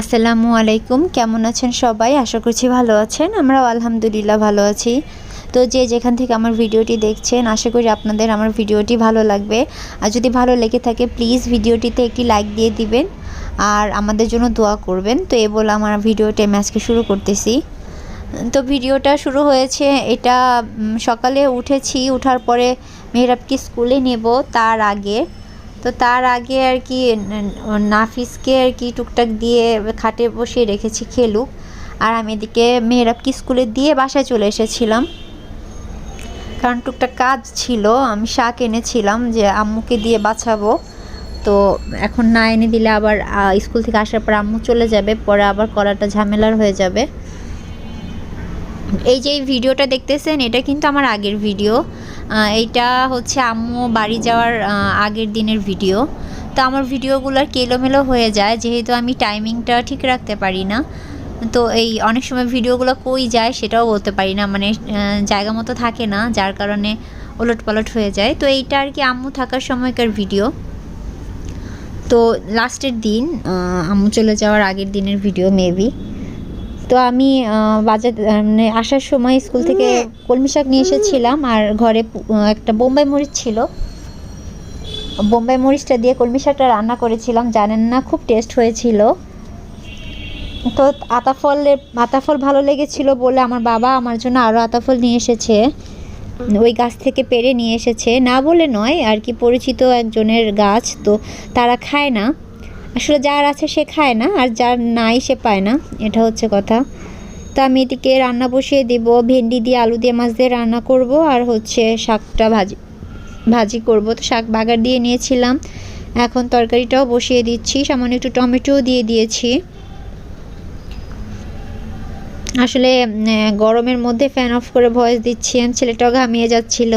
আসসালামু আলাইকুম, কেমন আছেন সবাই? আশা করছি ভালো আছেন, আমরাও আলহামদুলিল্লাহ ভালো আছি। তো যে যেখান থেকে আমার ভিডিওটি দেখছেন, আশা করি আপনাদের আমার ভিডিওটি ভালো লাগবে। আর যদি ভালো লেগে থাকে প্লিজ ভিডিওটিতে একটি লাইক দিয়ে দিবেন, আর আমাদের জন্য দোয়া করবেন। তো এ বলে আমার ভিডিওটি আমি আজকে শুরু করতেছি। তো ভিডিওটা শুরু হয়েছে, এটা সকালে উঠেছি, উঠার পরে মেহরাবকে স্কুলে নেব, তার আগে তো তার আগে আর কি নাফিসকে আর কি টুকটাক দিয়ে খাটে বসিয়ে রেখেছি খেলুক। আর আমি এদিকে মেহরাবকে স্কুলে দিয়ে বাসায় চলে এসেছিলাম। কারণ টুকটাক কাজ ছিল, আমি শাক এনেছিলাম যে আম্মুকে দিয়ে বাঁচাবো। তো এখন না এনে দিলে আবার স্কুল থেকে আসার পর আম্মু চলে যাবে, পরে আবার করাটা ঝামেলার হয়ে যাবে। এই যে ভিডিওটা দেখতেছেন, এটা কিন্তু আমার আগের ভিডিও। এইটা হচ্ছে আম্মু বাড়ি যাওয়ার আগের দিনের ভিডিও তো আমার ভিডিওগুলো কেলোমেলো হয়ে যায়, যেহেতু আমি টাইমিংটা ঠিক রাখতে পারি না। তো এই অনেক সময় ভিডিওগুলো কই যায় সেটাও বলতে পারি না মানে জায়গা মতো থাকে না, যার কারণে ওলট পালট হয়ে যায়। তো এইটা আর কি আম্মু থাকার সময়কার ভিডিও তো লাস্টের দিন আম্মু চলে যাওয়ার আগের দিনের ভিডিও মেবি তো আমি বাজার মানে আসার সময় স্কুল থেকে কলমি শাক নিয়ে এসেছিলাম আর ঘরে একটা বোম্বাই মরিচ ছিল। বোম্বাই মরিচটা দিয়ে কলমি শাকটা রান্না করেছিলাম জানেন না খুব টেস্ট হয়েছিল। তো আতাফলের আতাফল ভালো লেগেছিল বলে আমার বাবা আমার জন্য আরও আতাফল নিয়ে এসেছে। ওই গাছ থেকে পেরে নিয়ে এসেছে। না বলে নয় আর কি পরিচিত একজনের গাছ তো তারা খায় না। আসলে যার আছে সে খায় না, আর যার নাই সে পায় না। এটা হচ্ছে কথা। তো আমি এদিকে রান্না বসিয়ে দেব। ভেন্ডি দিয়ে আলু দিয়ে মাছ দিয়ে রান্না করব, আর হচ্ছে শাকটা ভাজি ভাজি করব। তো শাক বাগার দিয়ে নিয়েছিলাম। এখন তরকারিটাও বসিয়ে দিচ্ছি। সামান্য একটু টমেটোও দিয়ে দিয়েছি। আসলে গরমের মধ্যে ফ্যান অফ করে ভয়েস দিচ্ছি ছেলেটাও ঘামিয়ে যাচ্ছিল।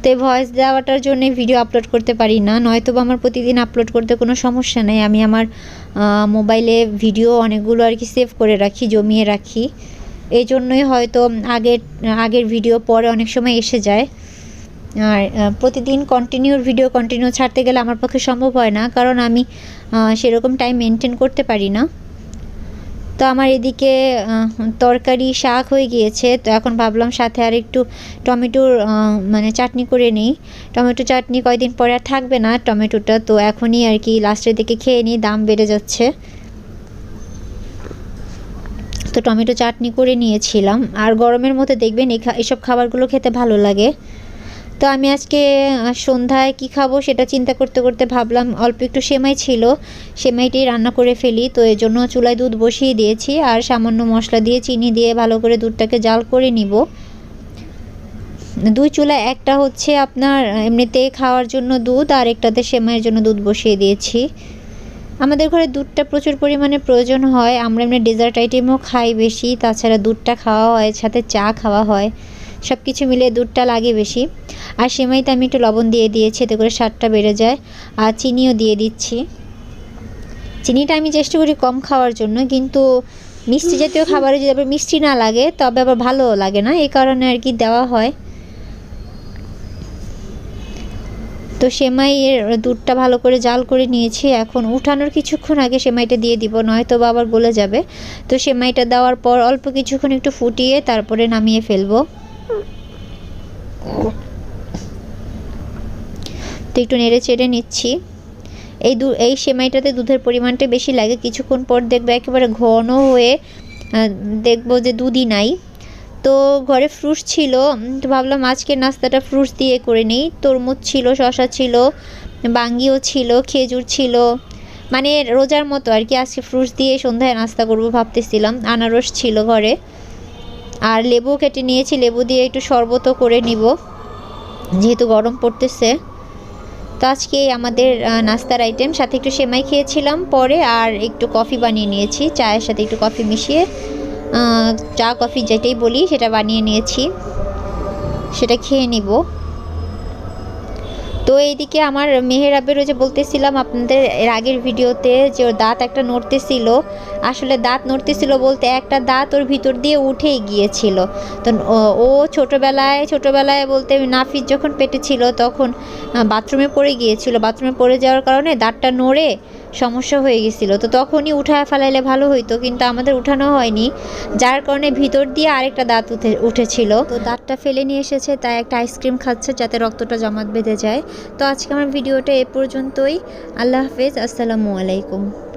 তো এই ভয়েস দেওয়াটার জন্য ভিডিও আপলোড করতে পারি না নয়তো আমার প্রতিদিন আপলোড করতে কোনো সমস্যা নেই। আমি আমার মোবাইলে ভিডিও অনেকগুলো আর কি সেভ করে রাখি, জমিয়ে রাখি। এই জন্যই হয়তো আগের আগের ভিডিও পরে অনেক সময় এসে যায়। আর প্রতিদিন কন্টিনিউর ভিডিও কন্টিনিউ ছাড়তে গেলে আমার পক্ষে সম্ভব হয় না, কারণ আমি সেরকম টাইম মেনটেন করতে পারি না। তো আমার এদিকে তরকারি শাক হয়ে গিয়েছে। তো এখন ভাবলাম সাথে আর একটু টমেটোর মানে চাটনি করে নিই। টমেটো চাটনি কয়দিন পরে আর থাকবে না টমেটোটা। তো এখনই আর কি লাস্টের দিকে খেয়ে নিই, দাম বেড়ে যাচ্ছে। তো টমেটো চাটনি করে নিয়েছিলাম। আর গরমের মধ্যে দেখবেন এসব খাবারগুলো খেতে ভালো লাগে। তো আমি আজকে সন্ধ্যায় কি খাব সেটা চিন্তা করতে করতে ভাবলাম, অল্প একটু সেমাই ছিল সেমাইটি রান্না করে ফেলি, তো এর জন্য চুলায় দুধ বসিয়ে দিয়েছি, আর সামান্য মশলা দিয়ে চিনি দিয়ে ভালো করে দুধটাকে জাল করে নিব। দুই চুলায় একটা হচ্ছে আপনার এমনিতে খাওয়ার জন্য দুধ, আর একটাতে সেমাইয়ের জন্য দুধ বসিয়ে দিয়েছি। আমাদের ঘরে দুধটা প্রচুর পরিমাণে প্রয়োজন হয়, আমরা এমনি ডেজার্ট আইটেমও খাই বেশি, তাছাড়া দুধটা খাওয়া হয়, সাথে চা খাওয়া হয়। সব কিছু মিলিয়ে দুধটা লাগে বেশি। আর সেমাইতে আমি একটু লবণ দিয়ে দিয়েছি, এতে করে স্বাদটা বেড়ে যায়। আর চিনিও দিয়ে দিচ্ছি। চিনিটা আমি চেষ্টা করি কম খাওয়ার জন্য, কিন্তু মিষ্টি জাতীয় খাবারে যদি আবার মিষ্টি না লাগে, তবে আবার ভালো লাগে না। এই কারণে আর কি দেওয়া হয়। তো সেমাইয়ের দুধটা ভালো করে জাল করে নিয়েছি। এখন উঠানোর কিছুক্ষণ আগে সেমাইটা দিয়ে দিব, নয়তো বা আবার গলে যাবে। তো সেমাইটা দেওয়ার পর অল্প কিছুক্ষণ একটু ফুটিয়ে তারপরে নামিয়ে ফেলব। তো একটু নেড়ে চেড়ে নিচ্ছি। এই দু এই সেমাইটাতে দুধের পরিমাণটা বেশি লাগে। কিছুক্ষণ পর দেখবে একেবারে ঘন হয়ে দেখব যে দুধই নাই। তো ঘরে ফ্রুটস ছিল, তো ভাবলাম আজকে নাস্তাটা ফ্রুটস দিয়ে করে নিই। তরমুজ ছিল শশা ছিল, বাঙ্গিও ছিল, খেজুর ছিল। মানে রোজার মতো আর কি আজকে ফ্রুটস দিয়ে সন্ধ্যায় নাস্তা করব ভাবতেছিলাম। আনারস ছিল ঘরে। আর লেবু কেটে নিয়েছি, লেবু দিয়ে একটু শরবতও করে নিব, যেহেতু গরম পড়তেছে। তো আজকে আমাদের নাস্তার আইটেম সাথে একটু সেমাই খেয়েছিলাম পরে, আর একটু কফি বানিয়ে নিয়েছি, চায়ের সাথে একটু কফি মিশিয়ে চা, কফি যেটাই বলি, সেটা বানিয়ে নিয়েছি, সেটা খেয়ে নিব। তো এইদিকে আমার মেহেরাবের ওই যে বলতেছিলাম আপনাদের এর আগের ভিডিওতে যে ওর দাঁত একটা নড়তেছিল। আসলে দাঁত নড়তেছিল বলতে একটা দাঁত ওর ভিতর দিয়ে উঠেই গিয়েছিল। তো ও- ছোটোবেলায় ছোটোবেলায় বলতে নাফিস যখন পেটে ছিল তখন বাথরুমে পড়ে গিয়েছিল। বাথরুমে পড়ে যাওয়ার কারণে দাঁতটা নড়ে সমস্যা হয়ে গেছিল। তো তখনই উঠা ফেলাইলে ভালো হইতো, কিন্তু আমাদের উঠানো হয়নি। যার কারণে ভিতর দিয়ে আরেকটা দাঁত উঠে, উঠেছিল। তো দাঁতটা ফেলে নিয়ে এসেছে, তাই একটা আইসক্রিম খাচ্ছে যাতে রক্তটা জমাট বেঁধে যায়। তো আজকে আমার ভিডিওটা এ পর্যন্তই। আল্লাহ হাফেজ, আসসালামু আলাইকুম।